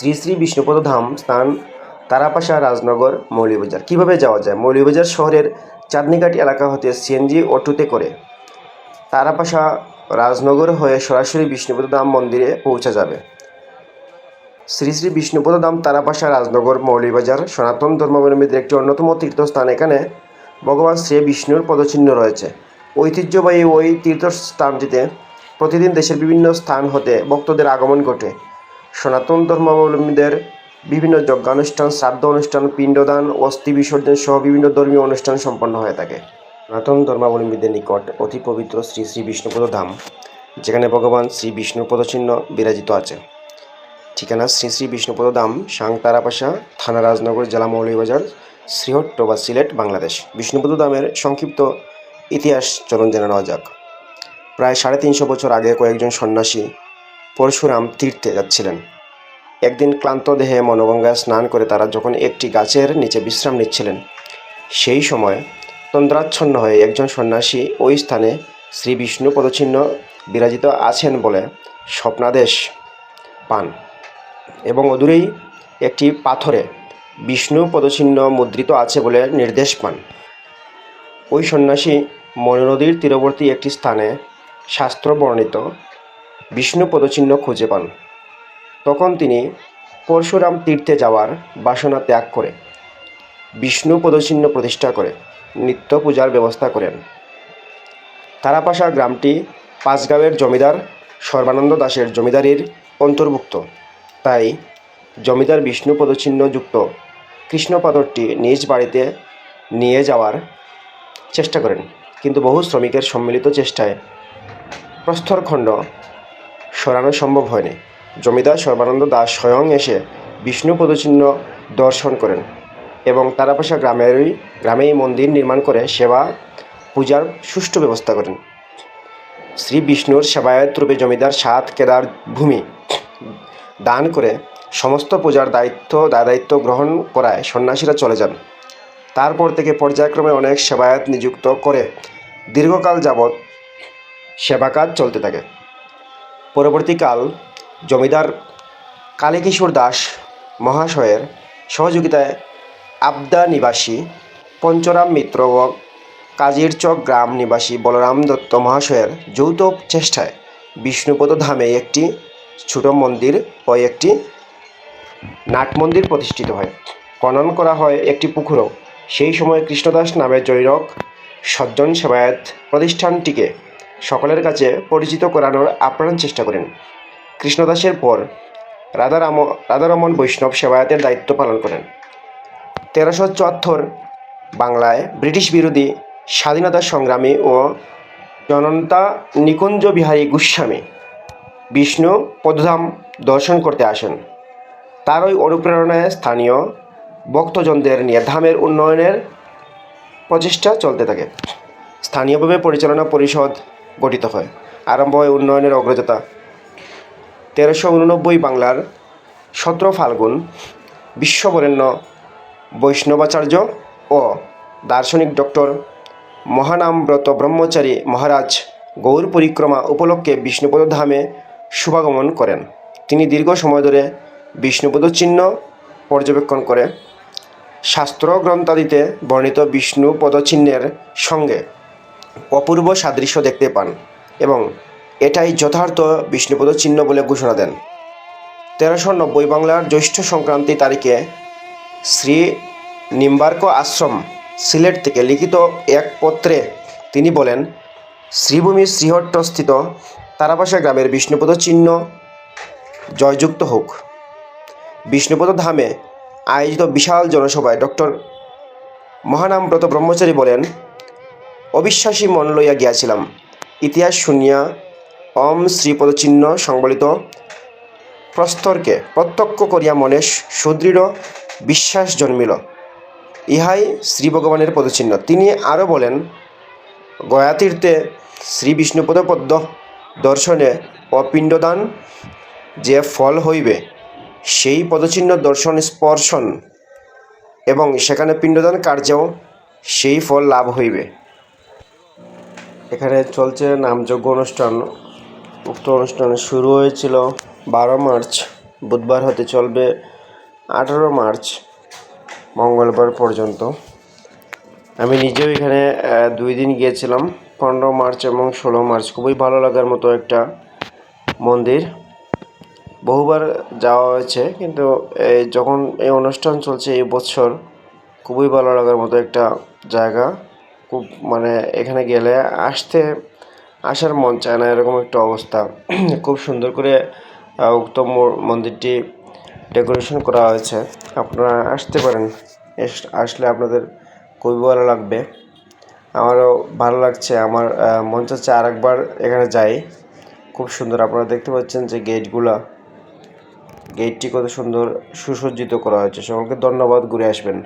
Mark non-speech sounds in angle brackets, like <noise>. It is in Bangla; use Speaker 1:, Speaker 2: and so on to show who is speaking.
Speaker 1: শ্রী শ্রী বিষ্ণুপদ ধাম স্থান তারাপাশা রাজনগর মৌলিবাজার কীভাবে যাওয়া যায়? মৌলিবাজার শহরের চাঁদনিঘাট এলাকা হতে সিএনজি অটোতে করে তারাপাশা রাজনগর হয়ে সরাসরি বিষ্ণুপদ ধাম মন্দিরে পৌঁছা যাবে। শ্রী শ্রী বিষ্ণুপদ ধাম তারাপাশা রাজনগর মৌলিবাজার সনাতন ধর্মাবলম্বীদের একটি অন্যতম তীর্থস্থান। এখানে ভগবান শ্রী বিষ্ণুর পদচিহ্ন রয়েছে। ঐতিহ্যবাহী ওই তীর্থস্থানটিতে প্রতিদিন দেশের বিভিন্ন স্থান হতে ভক্তদের আগমন ঘটে। সনাতন ধর্মাবলম্বীদের বিভিন্ন যজ্ঞানুষ্ঠান শ্রাদ্ধ অনুষ্ঠান পিণ্ডদান, অস্থি বিসর্জন সহ বিভিন্ন ধর্মীয় অনুষ্ঠান সম্পন্ন হয়ে থাকে। সনাতন ধর্মাবলম্বীদের নিকট অতি পবিত্র শ্রী শ্রী বিষ্ণুপদ ধাম, যেখানে ভগবান শ্রী বিষ্ণুপদ চিহ্ন বিরাজিত আছে। ঠিকানা শ্রী শ্রী বিষ্ণুপদ ধাম সাং তারাপাশা থানা রাজনগর, জেলা মৌলভীবাজার শ্রীহট্ট বা সিলেট, বাংলাদেশ। বিষ্ণুপদ ধামের সংক্ষিপ্ত ইতিহাস চলন জেনে নেওয়া যাক। প্রায় সাড়ে তিনশো বছর আগে কয়েকজন সন্ন্যাসী পরশুরাম তীর্থে যাচ্ছিলেন। একদিন ক্লান্ত দেহে মনোগঙ্গায় স্নান করে তারা যখন একটি গাছের নিচে বিশ্রাম নিচ্ছিলেন, সেই সময় তন্দ্রাচ্ছন্ন হয়ে একজন সন্ন্যাসী ওই স্থানে শ্রী বিষ্ণু পদচিহ্ন বিরাজিত আছেন বলে স্বপ্নাদেশ পান এবং অদূরেই একটি পাথরে বিষ্ণু পদচিহ্ন মুদ্রিত আছে বলে নির্দেশ পান। ওই সন্ন্যাসী মনু নদীর তীরবর্তী একটি স্থানে শাস্ত্র বর্ণিত বিষ্ণু পদচিহ্ন খুঁজে পান। তখন তিনি পরশুরাম তীর্থে যাওয়ার বাসনা ত্যাগ করে, বিষ্ণু পদচিহ্ন প্রতিষ্ঠা করে, নিত্য পূজার ব্যবস্থা করেন। তারাপাশা গ্রামটি পাঁচগাঁওয়ের জমিদার সর্বানন্দ দাসের জমিদারির অন্তর্ভুক্ত। তাই জমিদার বিষ্ণু পদচিহ্ন যুক্ত কৃষ্ণপাথরটি নিজ বাড়িতে নিয়ে যাওয়ার চেষ্টা করেন। কিন্তু বহু শ্রমিকের সম্মিলিত চেষ্টায় প্রস্তরখণ্ড সরানো সম্ভব হয়নি। জমিদার সর্বানন্দ দাস স্বয়ং এসে বিষ্ণু পদচিহ্ন দর্শন করেন এবং তারাপাশা গ্রামেরই, গ্রামেই মন্দির নির্মাণ করে সেবা, পূজার সুষ্ঠু ব্যবস্থা করেন। শ্রী বিষ্ণুর সেবায়ত রূপে জমিদার সাত কেদার ভূমি দান করে সমস্ত পূজার দায়িত্ব দায়িত্ব গ্রহণ করায় সন্ন্যাসীরা চলে যান। তারপর থেকে পর্যায়ক্রমে অনেক সেবায়ত নিযুক্ত করে দীর্ঘকাল যাবৎ সেবা কাজ চলতে থাকে। পরবর্তীকাল জমিদার কালীকিশোর দাস মহাশয়ের সহযোগিতায় আবদা নিবাসী, পঞ্চরাম মিত্র ও কাজিরচক গ্রাম নিবাসী বলরাম দত্ত মহাশয়ের যৌথ চেষ্টায় বিষ্ণুপদ ধামে একটি ছোট মন্দির ও একটি নাট মন্দির প্রতিষ্ঠিত হয়। খনন করা হয় একটি পুকুরও। সেই সময় কৃষ্ণদাস নামে জৈরক সজ্জন সেবায়ত প্রতিষ্ঠানটিকে সকলের কাছে পরিচিত করানোর আপ্রাণ চেষ্টা করেন। কৃষ্ণদাসের পর রাধারাম রাধারমন বৈষ্ণব সেবায়তের দায়িত্ব পালন করেন। তেরোশো চুয়াত্তর বাংলায় ব্রিটিশ বিরোধী স্বাধীনতা সংগ্রামী ও জনন্তা নিকুঞ্জ বিহারী গোস্বামী বিষ্ণু পদধাম দর্শন করতে আসেন। তার ওই অনুপ্রেরণায় স্থানীয় ভক্তজনদের নিয়ে ধামের উন্নয়নের প্রচেষ্টা চলতে থাকে। স্থানীয়ভাবে পরিচালনা পরিষদ গঠিত হয়। আরম্ভ হয় উন্নয়নের অগ্রযাত্রা তেরোশো উননব্বই বাংলার সতেরো ফাল্গুন বিশ্ববরেণ্য বৈষ্ণবাচার্য ও দার্শনিক ডক্টর মহানামব্রত ব্রহ্মচারী মহারাজ গৌর পরিক্রমা উপলক্ষে বিষ্ণুপদ ধামে শুভাগমন করেন। তিনি দীর্ঘ সময় ধরে বিষ্ণুপদ চিহ্ন পর্যবেক্ষণ করে শাস্ত্র গ্রন্থাদিতে বর্ণিত বিষ্ণু পদচিহ্নের সঙ্গে অপূর্ব সাদৃশ্য দেখতে পান এবং এটাই যথার্থ বিষ্ণুপদ চিহ্ন বলে ঘোষণা দেন। তেরোশো নব্বই বাংলার জ্যৈষ্ঠ সংক্রান্তি তারিখে শ্রী নিম্বার্ক আশ্রম সিলেট থেকে লিখিত এক পত্রে তিনি বলেন, শ্রীভূমি শ্রীহট্টস্থিত তারাবাসা গ্রামের বিষ্ণুপদ চিহ্ন জয়যুক্ত হোক। বিষ্ণুপদ ধামে আয়োজিত বিশাল জনসভায় ডক্টর মহানামব্রত ব্রহ্মচারী বলেন অবিশ্বাসী মন লইয়া গিয়াছিলাম। ইতিহাস শুনিয়া অম শ্রীপদচিহ্ন সংবলিত প্রস্তরকে প্রত্যক্ষ করিয়া মনে সুদৃঢ় বিশ্বাস জন্মিল। ইহাই শ্রী ভগবানের পদচিহ্ন। তিনি আরও বলেন, গয়াতীর্থে শ্রী বিষ্ণুপদ পদ্ম দর্শনে অপিণ্ডদান যে ফল হইবে, সেই পদচিহ্ন দর্শন স্পর্শন এবং সেখানে পিণ্ডদান কার্যেও সেই ফল লাভ হইবে। এখানে চলছে নামযজ্ঞ অনুষ্ঠান। উক্ত অনুষ্ঠান শুরু হয়েছিল বারো মার্চ। বুধবার হতে চলবে আঠারো মার্চ, মঙ্গলবার পর্যন্ত। আমি নিজেও এখানে দুই দিন গিয়েছিলাম, পনেরো মার্চ এবং ষোলো মার্চ। খুবই ভালো লাগার মতো একটা মন্দির। বহুবার যাওয়া হয়েছে, কিন্তু যখন এই অনুষ্ঠান চলছে এই বছর, খুবই ভালো লাগার মতো একটা জায়গা। খুব মানে এখানে গেলে আসতে, আসার মন চায় না, এরকম একটা অবস্থা। <clears throat> খুব সুন্দর করে উক্ত মন্দিরটি ডেকোরেশন করা হয়েছে। আপনারা আসতে পারেন। আসলে আপনাদের খুবই ভালো লাগবে। আমারও ভালো লাগছে। আমার মন চাচ্ছে আর একবার এখানে যাই। খুব সুন্দর। আপনারা দেখতে পাচ্ছেন যে গেটগুলা, গেটটি কত সুন্দর সুসজ্জিত করা হয়েছে। সকলকে ধন্যবাদ। ঘুরে আসবেন।